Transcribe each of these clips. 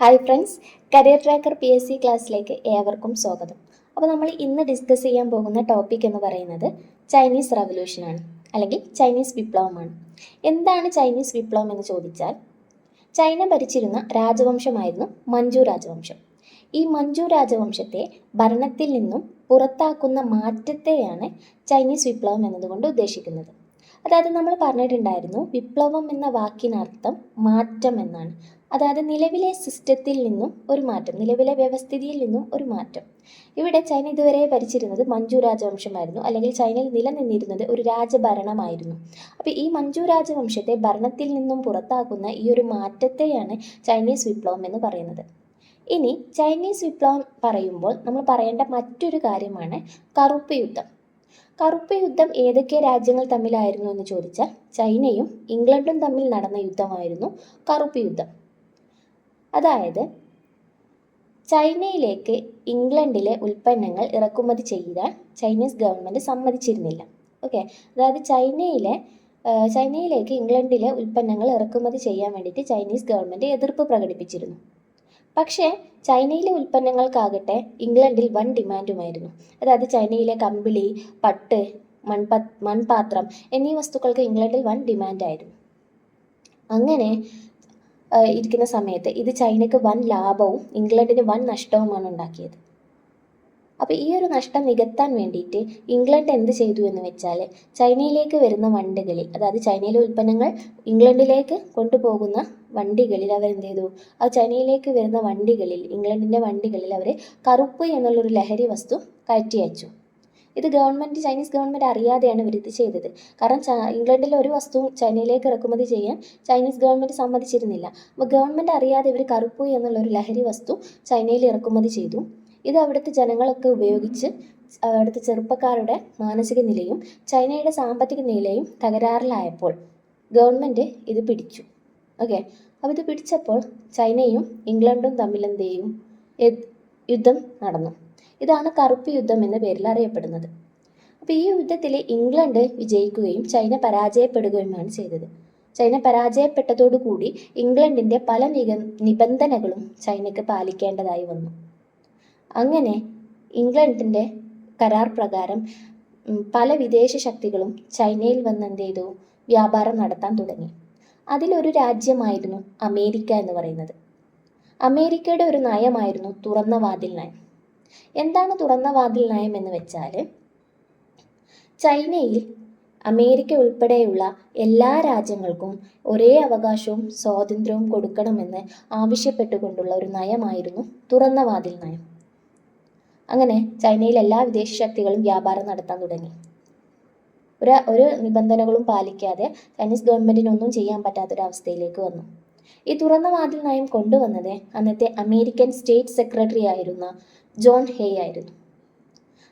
Hi friends career tracker P S C ക്ലാസ്സിലേക്ക് ഏവർക്കും സ്വാഗതം. അപ്പോൾ നമ്മൾ ഇന്ന് ഡിസ്കസ് ചെയ്യാൻ പോകുന്ന ടോപ്പിക് എന്ന് പറയുന്നത് ചൈനീസ് റവല്യൂഷനാണ് അല്ലെങ്കിൽ ചൈനീസ് വിപ്ലവമാണ് എന്താണ് ചൈനീസ് വിപ്ലവം എന്ന് ചോദിച്ചാൽ ചൈന ഭരിച്ചിരുന്ന രാജവംശമായിരുന്നു മഞ്ജു രാജവംശം. ഈ മഞ്ജു രാജവംശത്തെ ഭരണത്തിൽ നിന്നും പുറത്താക്കുന്ന മാറ്റത്തെയാണ് ചൈനീസ് വിപ്ലവം എന്നതുകൊണ്ട് ഉദ്ദേശിക്കുന്നത്. അതായത് നമ്മൾ പറഞ്ഞിട്ടുണ്ടായിരുന്നു വിപ്ലവം എന്ന വാക്കിനർത്ഥം മാറ്റം എന്നാണ്. അതായത് നിലവിലെ സിസ്റ്റത്തിൽ നിന്നും ഒരു മാറ്റം നിലവിലെ വ്യവസ്ഥിതിയിൽ നിന്നും ഒരു മാറ്റം. ഇവിടെ ചൈന ഇതുവരെ ഭരിച്ചിരുന്നത് മഞ്ജു രാജവംശമായിരുന്നു. അല്ലെങ്കിൽ ചൈനയിൽ നിലനിന്നിരുന്നത് ഒരു രാജഭരണമായിരുന്നു. അപ്പോൾ ഈ മഞ്ജു രാജവംശത്തെ ഭരണത്തിൽ നിന്നും പുറത്താക്കുന്ന ഈ ഒരു മാറ്റത്തെയാണ് ചൈനീസ് വിപ്ലവം എന്ന് പറയുന്നത്. ഇനി ചൈനീസ് വിപ്ലവം പറയുമ്പോൾ നമ്മൾ പറയേണ്ട മറ്റൊരു കാര്യമാണ് കറുപ്പ് യുദ്ധം. കറുപ്പ് യുദ്ധം ഏതൊക്കെ രാജ്യങ്ങൾ തമ്മിലായിരുന്നു എന്ന് ചോദിച്ചാൽ ചൈനയും ഇംഗ്ലണ്ടും തമ്മിൽ നടന്ന യുദ്ധമായിരുന്നു കറുപ്പ് യുദ്ധം അതായത് ചൈനയിലേക്ക് ഇംഗ്ലണ്ടിലെ ഉൽപ്പന്നങ്ങൾ ഇറക്കുമതി ചെയ്യാൻ ചൈനീസ് ഗവൺമെന്റ് സമ്മതിച്ചിരുന്നില്ല. ഓക്കെ? അതായത് ചൈനയിലെ ചൈനയിലേക്ക് ഇംഗ്ലണ്ടിലെ ഉൽപ്പന്നങ്ങൾ ഇറക്കുമതി ചെയ്യാൻ വേണ്ടിയിട്ട് ചൈനീസ് ഗവൺമെന്റ് എതിർപ്പ് പ്രകടിപ്പിച്ചിരുന്നു. പക്ഷേ ചൈനയിലെ ഉൽപ്പന്നങ്ങൾക്കാകട്ടെ ഇംഗ്ലണ്ടിൽ വൻ ഡിമാൻഡുമായിരുന്നു. അതായത് ചൈനയിലെ കമ്പിളി പട്ട് മൺപ മൺപാത്രം എന്നീ വസ്തുക്കൾക്ക് ഇംഗ്ലണ്ടിൽ വൻ ഡിമാൻഡായിരുന്നു. അങ്ങനെ ഇരിക്കുന്ന സമയത്ത് ഇത് ചൈനയ്ക്ക് വൻ ലാഭവും ഇംഗ്ലണ്ടിന് വൻ നഷ്ടവുമാണ് ഉണ്ടാക്കിയത്. അപ്പോൾ ഈ ഒരു നഷ്ടം നികത്താൻ വേണ്ടിയിട്ട് ഇംഗ്ലണ്ട് എന്ത് ചെയ്തു എന്ന് വെച്ചാൽ ചൈനയിലേക്ക് വരുന്ന വണ്ടികളിൽ അതായത് ചൈനയിലെ ഉൽപ്പന്നങ്ങൾ ഇംഗ്ലണ്ടിലേക്ക് കൊണ്ടുപോകുന്ന വണ്ടികളിൽ അവർ അവരെന്ത് ചെയ്തു? ആ ചൈനയിലേക്ക് വരുന്ന വണ്ടികളിൽ ഇംഗ്ലണ്ടിന്റെ വണ്ടികളിൽ അവർ കറുപ്പ് എന്നുള്ളൊരു ലഹരി വസ്തു കയറ്റി അയച്ചു. ഇത് ഗവൺമെന്റ് ചൈനീസ് ഗവൺമെന്റ് അറിയാതെയാണ് ഇവർ ഇത് ചെയ്തത്. കാരണം ഇംഗ്ലണ്ടിലെ ഒരു വസ്തുവും ചൈനയിലേക്ക് ഇറക്കുമതി ചെയ്യാൻ ചൈനീസ് ഗവൺമെന്റ് സമ്മതിച്ചിരുന്നില്ല. അപ്പോൾ ഗവൺമെന്റ് അറിയാതെ ഇവർ കറുപ്പ് എന്നുള്ളൊരു ലഹരി വസ്തു ചൈനയിൽ ഇറക്കുമതി ചെയ്തു. ഇത് അവിടുത്തെ ജനങ്ങളൊക്കെ ഉപയോഗിച്ച് അവിടുത്തെ ചെറുപ്പക്കാരുടെ മാനസിക നിലയും ചൈനയുടെ സാമ്പത്തിക നിലയും തകരാറിലായപ്പോൾ ഗവൺമെന്റ് ഇത് പിടിച്ചു. ഓക്കെ? അപ്പോൾ ഇത് പിടിച്ചപ്പോൾ ചൈനയും ഇംഗ്ലണ്ടും തമ്മിൽ യുദ്ധം നടന്നു. ഇതാണ് കറുപ്പ് യുദ്ധം എന്ന പേരിൽ അറിയപ്പെടുന്നത്. അപ്പോൾ ഈ യുദ്ധത്തിൽ ഇംഗ്ലണ്ട് വിജയിക്കുകയും ചൈന പരാജയപ്പെടുകയുമാണ് ചെയ്തത്. ചൈന പരാജയപ്പെട്ടതോടുകൂടി ഇംഗ്ലണ്ടിന്റെ പല നിക നിബന്ധനകളും ചൈനയ്ക്ക് പാലിക്കേണ്ടതായി വന്നു. അങ്ങനെ ഇംഗ്ലണ്ടിന്റെ കരാർ പ്രകാരം പല വിദേശ ശക്തികളും ചൈനയിൽ വന്ന് എന്ത് ചെയ്തു? വ്യാപാരം നടത്താൻ തുടങ്ങി. അതിലൊരു രാജ്യമായിരുന്നു അമേരിക്ക എന്ന് പറയുന്നത്. അമേരിക്കയുടെ ഒരു നയമായിരുന്നു തുറന്ന വാതിൽ നയം. എന്താണ് തുറന്ന വാതിൽ നയം എന്ന് വെച്ചാൽ ചൈനയിൽ അമേരിക്ക ഉൾപ്പെടെയുള്ള എല്ലാ രാജ്യങ്ങൾക്കും ഒരേ അവകാശവും സ്വാതന്ത്ര്യവും കൊടുക്കണമെന്ന് ആവശ്യപ്പെട്ടുകൊണ്ടുള്ള ഒരു നയമായിരുന്നു തുറന്ന വാതിൽ നയം. അങ്ങനെ ചൈനയിൽ എല്ലാ വിദേശ ശക്തികളും വ്യാപാരം നടത്താൻ തുടങ്ങി. ഒരു ഒരു നിബന്ധനകളും പാലിക്കാതെ ചൈനീസ് ഗവൺമെന്റിനൊന്നും ചെയ്യാൻ പറ്റാത്തൊരവസ്ഥയിലേക്ക് വന്നു. ഈ തുറന്ന വാതിൽ നയം കൊണ്ടുവന്നത് അന്നത്തെ അമേരിക്കൻ സ്റ്റേറ്റ് സെക്രട്ടറി ആയിരുന്ന ജോൺ ഹേ ആയിരുന്നു.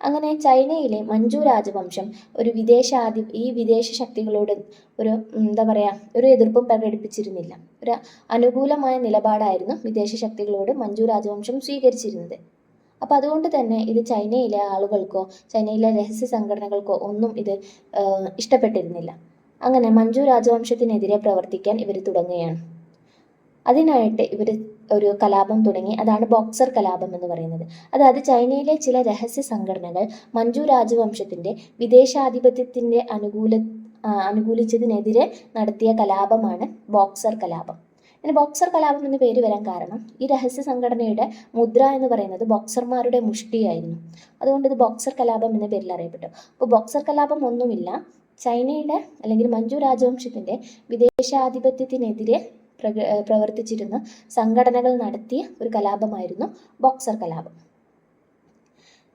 അങ്ങനെ ചൈനയിലെ മഞ്ജു രാജവംശം ഒരു വിദേശാധി ഈ വിദേശ ശക്തികളോട് ഒരു എന്താ പറയുക ഒരു എതിർപ്പും പ്രകടിപ്പിച്ചിരുന്നില്ല. ഒരു അനുകൂലമായ നിലപാടായിരുന്നു വിദേശ ശക്തികളോട് മഞ്ജു രാജവംശം സ്വീകരിച്ചിരുന്നത്. അപ്പോൾ അതുകൊണ്ട് തന്നെ ഇത് ചൈനയിലെ ആളുകൾക്കോ ചൈനയിലെ രഹസ്യ സംഘടനകൾക്കോ ഒന്നും ഇത് ഇഷ്ടപ്പെട്ടിരുന്നില്ല. അങ്ങനെ മഞ്ജു രാജവംശത്തിനെതിരെ പ്രവർത്തിക്കാൻ ഇവർ തുടങ്ങുകയാണ്. അതിനായിട്ട് ഇവർ ഒരു കലാപം തുടങ്ങി. അതാണ് ബോക്സർ കലാപം എന്ന് പറയുന്നത്. അതായത് ചൈനയിലെ ചില രഹസ്യ സംഘടനകൾ മഞ്ജു രാജവംശത്തിന്റെ വിദേശാധിപത്യത്തിന്റെ അനുകൂല അനുകൂലിച്ചതിനെതിരെ നടത്തിയ കലാപമാണ് ബോക്സർ കലാപം. ഇതിന് ബോക്സർ കലാപം എന്ന പേര് വരാൻ കാരണം ഈ രഹസ്യ സംഘടനയുടെ മുദ്ര എന്ന് പറയുന്നത് ബോക്സർമാരുടെ മുഷ്ടിയായിരുന്നു. അതുകൊണ്ട് ഇത് ബോക്സർ കലാപം എന്ന പേരിൽ അറിയപ്പെട്ടു. അപ്പോൾ ബോക്സർ കലാപം ഒന്നുമില്ല. ചൈനയുടെ അല്ലെങ്കിൽ മഞ്ജു രാജവംശത്തിന്റെ വിദേശാധിപത്യത്തിനെതിരെ പ്രവർത്തിച്ചിരുന്ന സംഘടനകൾ നടത്തിയ ഒരു കലാപമായിരുന്നു ബോക്സർ കലാപം.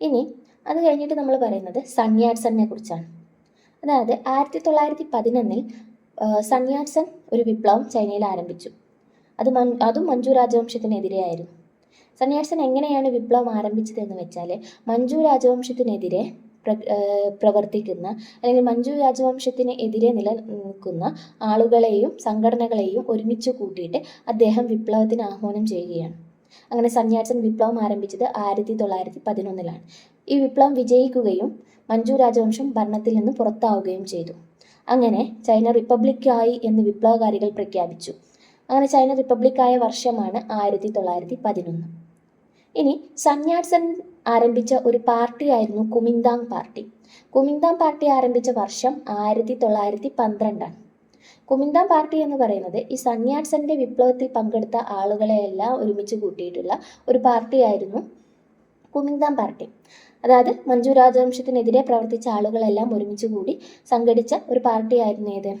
ഇനി അത് കഴിഞ്ഞിട്ട് നമ്മൾ പറയുന്നത് സൺയാട്സനെ കുറിച്ചാണ്. അതായത് ആയിരത്തി തൊള്ളായിരത്തി പതിനൊന്നിൽ സൺയാട്സൺ ഒരു വിപ്ലവം ചൈനയിൽ ആരംഭിച്ചു. അത് അതും മഞ്ജു രാജവംശത്തിനെതിരെയായിരുന്നു. സന്യാസൻ എങ്ങനെയാണ് വിപ്ലവം ആരംഭിച്ചത് എന്ന് വെച്ചാൽ മഞ്ജു രാജവംശത്തിനെതിരെ പ്ര പ്രവർത്തിക്കുന്ന അല്ലെങ്കിൽ മഞ്ജു രാജവംശത്തിന് എതിരെ നിലനിൽക്കുന്ന ആളുകളെയും സംഘടനകളെയും ഒരുമിച്ച് കൂട്ടിയിട്ട് അദ്ദേഹം വിപ്ലവത്തിന് ആഹ്വാനം ചെയ്യുകയാണ്. അങ്ങനെ സന്യാസൻ വിപ്ലവം ആരംഭിച്ചത് ആയിരത്തി തൊള്ളായിരത്തി പതിനൊന്നിലാണ്. ഈ വിപ്ലവം വിജയിക്കുകയും മഞ്ജു രാജവംശം ഭരണത്തിൽ നിന്ന് പുറത്താവുകയും ചെയ്തു. അങ്ങനെ ചൈന റിപ്പബ്ലിക്കായി എന്ന് വിപ്ലവകാരികൾ പ്രഖ്യാപിച്ചു. അങ്ങനെ ചൈന റിപ്പബ്ലിക്കായ വർഷമാണ് ആയിരത്തി തൊള്ളായിരത്തി പതിനൊന്ന് ഇനി സന്യാട്സൻ ആരംഭിച്ച ഒരു പാർട്ടി ആയിരുന്നു കുമിന്താങ് പാർട്ടി. കുമിന്താങ് പാർട്ടി ആരംഭിച്ച വർഷം ആയിരത്തി തൊള്ളായിരത്തി പന്ത്രണ്ടാണ് കുമിന്താങ് പാർട്ടി എന്ന് പറയുന്നത് ഈ സന്യാട്സന്റെ വിപ്ലവത്തിൽ പങ്കെടുത്ത ആളുകളെയെല്ലാം ഒരുമിച്ച് കൂട്ടിയിട്ടുള്ള ഒരു പാർട്ടിയായിരുന്നു കുമിന്താങ് പാർട്ടി. അതായത് മഞ്ജു രാജവംശത്തിനെതിരെ പ്രവർത്തിച്ച ആളുകളെല്ലാം ഒരുമിച്ച് കൂടി സംഘടിച്ച ഒരു പാർട്ടിയായിരുന്നു ഏത്?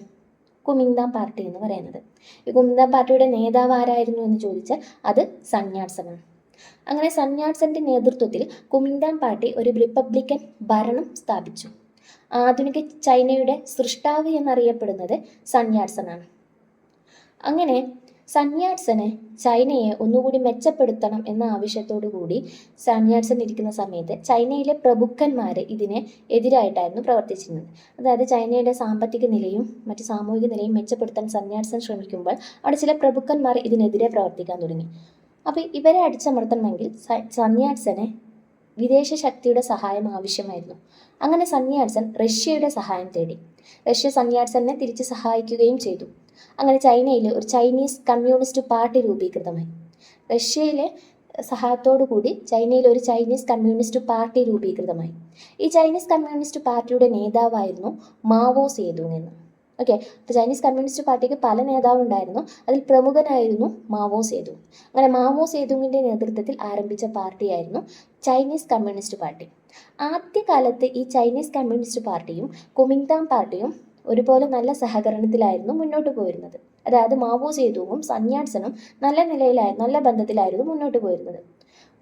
കുമിന്താങ് പാർട്ടി എന്ന് പറയുന്നത്. ഈ കുമിന്താങ് പാർട്ടിയുടെ നേതാവ് ആരായിരുന്നു എന്ന് ചോദിച്ചാൽ അത് സന്യാസനാണ് അങ്ങനെ സന്യാസന്റെ നേതൃത്വത്തിൽ കുമിന്താങ് പാർട്ടി ഒരു റിപ്പബ്ലിക്കൻ ഭരണം സ്ഥാപിച്ചു. ആധുനിക ചൈനയുടെ സൃഷ്ടാവ് എന്നറിയപ്പെടുന്നത് സന്യാസനാണ്. അങ്ങനെ സന്യാട്സന് ചൈനയെ ഒന്നുകൂടി മെച്ചപ്പെടുത്തണം എന്ന ആവശ്യത്തോടു കൂടി സന്യാട്സൻ ഇരിക്കുന്ന സമയത്ത് ചൈനയിലെ പ്രഭുക്കന്മാർ ഇതിനെ എതിരായിട്ടായിരുന്നു പ്രവർത്തിച്ചിരുന്നത്. അതായത് ചൈനയുടെ സാമ്പത്തിക നിലയും മറ്റ് സാമൂഹിക നിലയും മെച്ചപ്പെടുത്താൻ സന്യാട്സൻ ശ്രമിക്കുമ്പോൾ അവിടെ ചില പ്രഭുക്കന്മാർ ഇതിനെതിരെ പ്രവർത്തിക്കാൻ തുടങ്ങി. അപ്പോൾ ഇവരെ അടിച്ചമർത്തണമെങ്കിൽ സന്യാട്സന് വിദേശ ശക്തിയുടെ സഹായം ആവശ്യമായിരുന്നു. അങ്ങനെ സന്യാട്സൻ റഷ്യയുടെ സഹായം തേടി. റഷ്യ സന്യാട്സനെ തിരിച്ച് സഹായിക്കുകയും ചെയ്തു. അങ്ങനെ ചൈനയിൽ ഒരു ചൈനീസ് കമ്മ്യൂണിസ്റ്റ് പാർട്ടി രൂപീകൃതമായി. റഷ്യയിലെ കൂടി ചൈനയിൽ ഒരു ചൈനീസ് കമ്മ്യൂണിസ്റ്റ് പാർട്ടി രൂപീകൃതമായി. ഈ ചൈനീസ് കമ്മ്യൂണിസ്റ്റ് പാർട്ടിയുടെ നേതാവായിരുന്നു മാവോ സേതു എന്ന്. ഓക്കെ അപ്പോൾ ചൈനീസ് കമ്മ്യൂണിസ്റ്റ് പാർട്ടിക്ക് പല നേതാവുണ്ടായിരുന്നു. അതിൽ പ്രമുഖനായിരുന്നു മാവോ സേതു അങ്ങനെ മാവോ സേതുങ്ങിന്റെ നേതൃത്വത്തിൽ ആരംഭിച്ച പാർട്ടിയായിരുന്നു ചൈനീസ് കമ്മ്യൂണിസ്റ്റ് പാർട്ടി. ആദ്യകാലത്ത് ഈ ചൈനീസ് കമ്മ്യൂണിസ്റ്റ് പാർട്ടിയും കുമിങ്താങ് പാർട്ടിയും ഒരുപോലെ നല്ല സഹകരണത്തിലായിരുന്നു മുന്നോട്ട് പോയിരുന്നത്. അതായത് മാവോ സേതുവും സന്യാട്സനും നല്ല നിലയിലായി നല്ല ബന്ധത്തിലായിരുന്നു മുന്നോട്ട് പോയിരുന്നത്.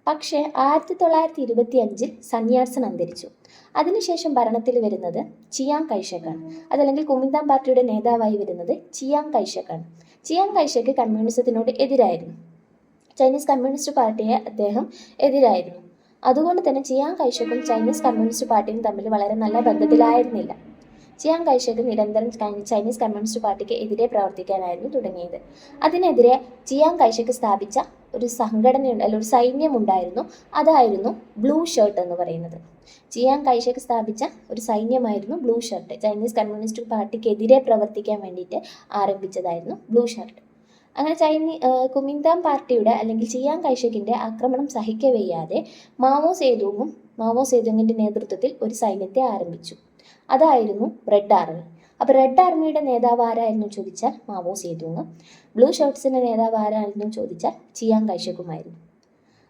പക്ഷേ ആയിരത്തി തൊള്ളായിരത്തി ഇരുപത്തി അഞ്ചിൽ സന്യാസൻ അന്തരിച്ചു. അതിനുശേഷം ഭരണത്തിൽ വരുന്നത് ചിയാങ് കൈഷക്കാണ്. അതല്ലെങ്കിൽ കുമിന്താം പാർട്ടിയുടെ നേതാവായി വരുന്നത് ചിയാങ് കൈഷക്കാണ്. ചിയാങ് കൈഷക്ക് കമ്മ്യൂണിസത്തിനോട് എതിരായിരുന്നു. ചൈനീസ് കമ്മ്യൂണിസ്റ്റ് പാർട്ടിയെ അദ്ദേഹം എതിരായിരുന്നു. അതുകൊണ്ട് തന്നെ ചിയാങ് കൈഷക്കും ചൈനീസ് കമ്മ്യൂണിസ്റ്റ് പാർട്ടിയും തമ്മിൽ വളരെ നല്ല ബന്ധത്തിലായിരുന്നില്ല. ചിയാങ് കൈഷക്ക് നിരന്തരം ചൈനീസ് കമ്മ്യൂണിസ്റ്റ് പാർട്ടിക്ക് എതിരെ പ്രവർത്തിക്കാനായിരുന്നു തുടങ്ങിയത്. അതിനെതിരെ ചിയാങ് കൈഷക്ക് സ്ഥാപിച്ച ഒരു സംഘടനയുണ്ട് അല്ല ഒരു സൈന്യം ഉണ്ടായിരുന്നു അതായിരുന്നു ബ്ലൂ ഷർട്ട് എന്ന് പറയുന്നത്. ചിയാങ് കൈഷക്ക് സ്ഥാപിച്ച ഒരു സൈന്യമായിരുന്നു ബ്ലൂ ഷർട്ട്. ചൈനീസ് കമ്മ്യൂണിസ്റ്റ് പാർട്ടിക്കെതിരെ പ്രവർത്തിക്കാൻ വേണ്ടിയിട്ട് ആരംഭിച്ചതായിരുന്നു ബ്ലൂ ഷർട്ട്. അങ്ങനെ ചൈനീ കുമിന്താം പാർട്ടിയുടെ അല്ലെങ്കിൽ ചിയാങ് കൈഷക്കിന്റെ ആക്രമണം സഹിക്കവയ്യാതെ മാവോ സേതുവും മാവോ സേതുങ്ങിന്റെ നേതൃത്വത്തിൽ ഒരു സൈന്യത്തെ ആരംഭിച്ചു. അതായിരുന്നു റെഡ് ആർമി. അപ്പോൾ റെഡ് ആർമിയുടെ നേതാവ് ആരായിരുന്നു ചോദിച്ചാൽ മാവോ സേതുങ് ബ്ലൂ ഷർട്ട്സിന്റെ നേതാവ് ആരായിരുന്നു ചോദിച്ചാൽ ചിയാങ് കൈഷക്കുമായിരുന്നു.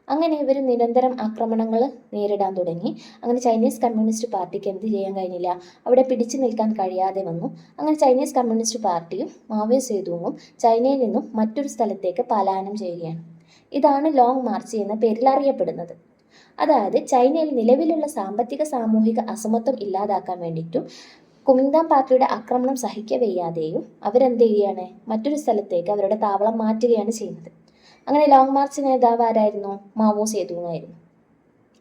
അങ്ങനെ ഇവർ നിരന്തരം ആക്രമണങ്ങൾ നേരിടാൻ തുടങ്ങി. അങ്ങനെ ചൈനീസ് കമ്മ്യൂണിസ്റ്റ് പാർട്ടിക്ക് എന്ത് ചെയ്യാൻ കഴിഞ്ഞില്ല? അവിടെ പിടിച്ചു നിൽക്കാൻ കഴിയാതെ വന്നു. അങ്ങനെ ചൈനീസ് കമ്മ്യൂണിസ്റ്റ് പാർട്ടിയും മാവോ സേതുങ്ങും ചൈനയിൽ നിന്നും മറ്റൊരു സ്ഥലത്തേക്ക് പലായനം ചെയ്യുകയാണ്. ഇതാണ് ലോങ് മാർച്ച് എന്ന പേരിൽ അറിയപ്പെടുന്നത്. അതായത് ചൈനയിൽ നിലവിലുള്ള സാമ്പത്തിക സാമൂഹിക അസമത്വം ഇല്ലാതാക്കാൻ വേണ്ടിയിട്ടും കുമിന്താം പാർട്ടിയുടെ ആക്രമണം സഹിക്കവയ്യാതെയും അവരെന്ത് ചെയ്യുകയാണ്? മറ്റൊരു സ്ഥലത്തേക്ക് അവരുടെ താവളം മാറ്റുകയാണ് ചെയ്യുന്നത്. അങ്ങനെ ലോങ് മാർച്ച് നേതാവ് ആരായിരുന്നു? മാവോ സേതുങ്ങായിരുന്നു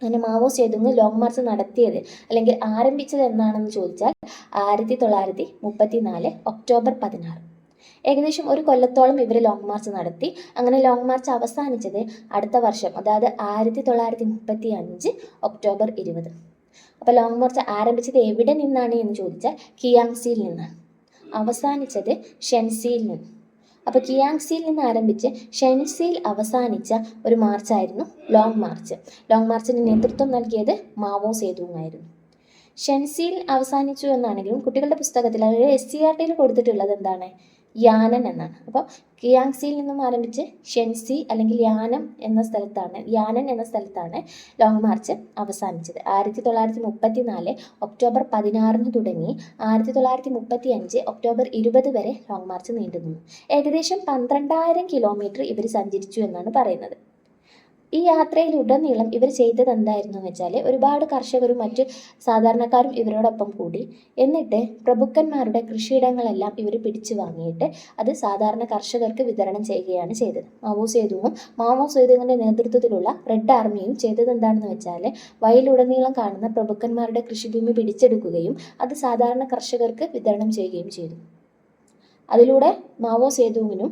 അങ്ങനെ മാവോ സേതുങ് ലോങ് മാർച്ച് നടത്തിയത് അല്ലെങ്കിൽ ആരംഭിച്ചത് എന്നാണെന്ന് ചോദിച്ചാൽ ആയിരത്തി തൊള്ളായിരത്തി മുപ്പത്തിനാല് ഒക്ടോബർ പതിനാറ്. ഏകദേശം ഒരു കൊല്ലത്തോളം ഇവർ ലോങ് മാർച്ച് നടത്തി. അങ്ങനെ ലോങ് മാർച്ച് അവസാനിച്ചത് അടുത്ത വർഷം അതായത് ആയിരത്തി തൊള്ളായിരത്തി മുപ്പത്തി അഞ്ച് ഒക്ടോബർ ഇരുപത്. അപ്പോൾ ലോങ് മാർച്ച് ആരംഭിച്ചത് എവിടെ നിന്നാണ് എന്ന് ചോദിച്ചാൽ കിയാങ്സിയിൽ നിന്നാണ്. അവസാനിച്ചത് ഷെൻസിയിൽ നിന്ന്. അപ്പോൾ കിയാങ്സിയിൽ നിന്ന് ആരംഭിച്ച് ഷെൻസിയിൽ അവസാനിച്ച ഒരു മാർച്ചായിരുന്നു ലോങ് മാർച്ച് ലോങ് മാർച്ചിന് നേതൃത്വം നൽകിയത് മാവോ സേതുവുമായിരുന്നു ഷെൻസിയിൽ അവസാനിച്ചു എന്നാണെങ്കിലും കുട്ടികളുടെ പുസ്തകത്തിൽ അതായത് എസ് സി ആർ ടിയിൽ കൊടുത്തിട്ടുള്ളത് എന്താണ്? യാനൻ എന്നാണ്. അപ്പോൾ കിയാങ്സിയിൽ നിന്നും ആരംഭിച്ച് ഷെൻസി അല്ലെങ്കിൽ യാനം എന്ന സ്ഥലത്താണ് യാനൻ എന്ന സ്ഥലത്താണ് ലോങ് മാർച്ച് അവസാനിച്ചത്. ആയിരത്തി തൊള്ളായിരത്തി മുപ്പത്തി നാല് ഒക്ടോബർ പതിനാറിന് തുടങ്ങി ആയിരത്തി തൊള്ളായിരത്തി മുപ്പത്തി അഞ്ച് ഒക്ടോബർ ഇരുപത് വരെ ലോങ് മാർച്ച് നീണ്ടു നിന്നു ഏകദേശം പന്ത്രണ്ടായിരം കിലോമീറ്റർ ഇവർ സഞ്ചരിച്ചു എന്നാണ് പറയുന്നത്. ഈ യാത്രയിലുടനീളം ഇവർ ചെയ്തത് എന്തായിരുന്നു വെച്ചാൽ ഒരുപാട് കർഷകരും മറ്റ് സാധാരണക്കാരും ഇവരോടൊപ്പം കൂടി എന്നിട്ട് പ്രഭുക്കന്മാരുടെ കൃഷിയിടങ്ങളെല്ലാം ഇവർ പിടിച്ചു വാങ്ങിയിട്ട് അത് സാധാരണ കർഷകർക്ക് വിതരണം ചെയ്യുകയാണ് ചെയ്തത്. മാവോ സേതുവും മാവോ സേതുവിന്റെ നേതൃത്വത്തിലുള്ള റെഡ് ആർമിയും ചെയ്തത് എന്താണെന്ന് വെച്ചാൽ വയലുടനീളം കാണുന്ന പ്രഭുക്കന്മാരുടെ കൃഷിഭൂമി പിടിച്ചെടുക്കുകയും അത് സാധാരണ കർഷകർക്ക് വിതരണം ചെയ്യുകയും ചെയ്തു. അതിലൂടെ മാവോ സേതുവിനും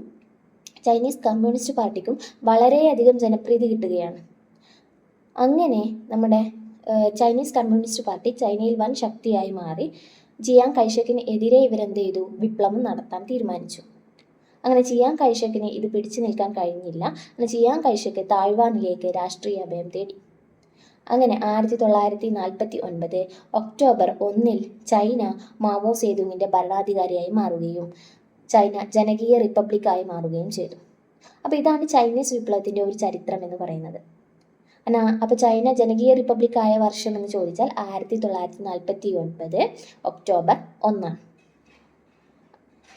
ചൈനീസ് കമ്മ്യൂണിസ്റ്റ് പാർട്ടിക്കും വളരെയധികം ജനപ്രീതി കിട്ടുകയാണ്. അങ്ങനെ നമ്മുടെ ചൈനീസ് കമ്മ്യൂണിസ്റ്റ് പാർട്ടി ചൈനയിൽ വൻ ശക്തിയായി മാറി ജിയാങ് കൈഷക്കിന് എതിരെ ഇവരെന്ത് ചെയ്തു? വിപ്ലവം നടത്താൻ തീരുമാനിച്ചു. അങ്ങനെ ചിയാൻ കൈഷക്കിന് ഇത് പിടിച്ചു നിൽക്കാൻ കഴിഞ്ഞില്ല. അങ്ങനെ ചിയാൻ കൈഷക്ക് താഴ്വാനിലേക്ക് രാഷ്ട്രീയ അഭയം തേടി. അങ്ങനെ ആയിരത്തി തൊള്ളായിരത്തി നാൽപ്പത്തി ഒൻപത് ഒക്ടോബർ ഒന്നിൽ ചൈന മാവോ സേതുവിന്റെ ഭരണാധികാരിയായി മാറുകയും ചൈന ജനകീയ റിപ്പബ്ലിക്കായി മാറുകയും ചെയ്തു. അപ്പോൾ ഇതാണ് ചൈനീസ് വിപ്ലവത്തിന്റെ ഒരു ചരിത്രം എന്ന് പറയുന്നത്. എന്നാ അപ്പോൾ ചൈന ജനകീയ റിപ്പബ്ലിക് ആയ വർഷം എന്ന് ചോദിച്ചാൽ ആയിരത്തി തൊള്ളായിരത്തി നാൽപ്പത്തി ഒൻപത് ഒക്ടോബർ ഒന്നാണ്.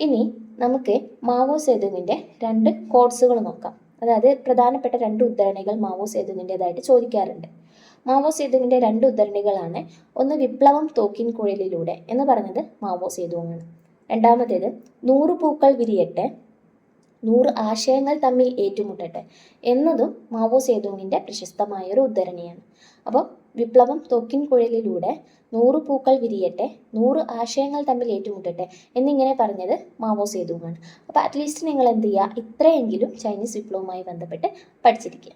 ഇനി നമുക്ക് മാവോ സേതുവിന്റെ രണ്ട് കോഡ്സുകൾ നോക്കാം. അതായത് പ്രധാനപ്പെട്ട രണ്ട് ഉദ്ധരണികൾ മാവോ സേതുവിന്റെതായിട്ട് ചോദിക്കാറുണ്ട്. മാവോ സേതുവിന്റെ രണ്ട് ഉദ്ധരണികളാണ് ഒന്ന് വിപ്ലവം തോക്കിൻ കുഴലിലൂടെ എന്ന് പറഞ്ഞത് മാവോ സേതുവാണ്. രണ്ടാമത്തേത് നൂറ് പൂക്കൾ വിരിയട്ടെ നൂറ് ആശയങ്ങൾ തമ്മിൽ ഏറ്റുമുട്ടട്ടെ എന്നതും മാവോ സേതുങ്ങിന്റെ പ്രശസ്തമായൊരു ഉദ്ധരണിയാണ്. അപ്പോൾ വിപ്ലവം തൊക്കിൻ കുഴലിലൂടെ നൂറ് പൂക്കൾ വിരിയട്ടെ നൂറ് ആശയങ്ങൾ തമ്മിൽ ഏറ്റുമുട്ടട്ടെ എന്നിങ്ങനെ പറഞ്ഞത് മാവോ സേതുവാണ് അപ്പോൾ അറ്റ്ലീസ്റ്റ് നിങ്ങൾ എന്ത് ചെയ്യുക ഇത്രയെങ്കിലും ചൈനീസ് വിപ്ലവവുമായി ബന്ധപ്പെട്ട് പഠിച്ചിരിക്കുക.